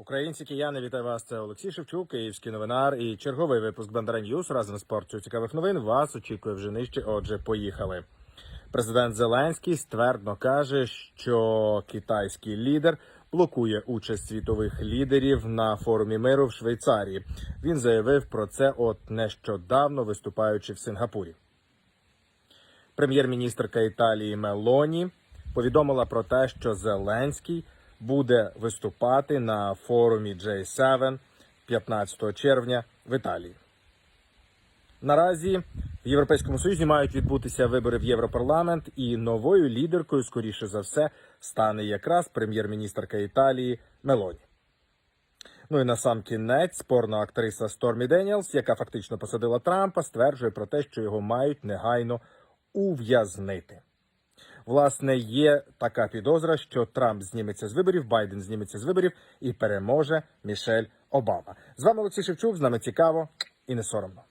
Українці, кияни, вітаю вас. Це Олексій Шевчук, київський новинар і черговий випуск Бандера Ньюс разом з порцією цікавих новин. Вас очікує вже нижче. Отже, поїхали. Президент Зеленський ствердно каже, що китайський лідер блокує участь світових лідерів на форумі миру в Швейцарії. Він заявив про це от нещодавно виступаючи в Сингапурі. Прем'єр-міністрка Італії Мелоні повідомила про те, що Зеленський буде виступати на форумі J7 15 червня в Італії. Наразі в Європейському Союзі мають відбутися вибори в Європарламент, і новою лідеркою, скоріше за все, стане якраз прем'єр-міністрка Італії Мелоні. Ну і на сам кінець спорна актриса Стормі Деніелс, яка фактично посадила Трампа, стверджує про те, що його мають негайно ув'язнити. Власне, є така підозра, що Трамп зніметься з виборів, Байден зніметься з виборів і переможе Мішель Обама. З вами Олексій Шевчук. З нами цікаво і не соромно.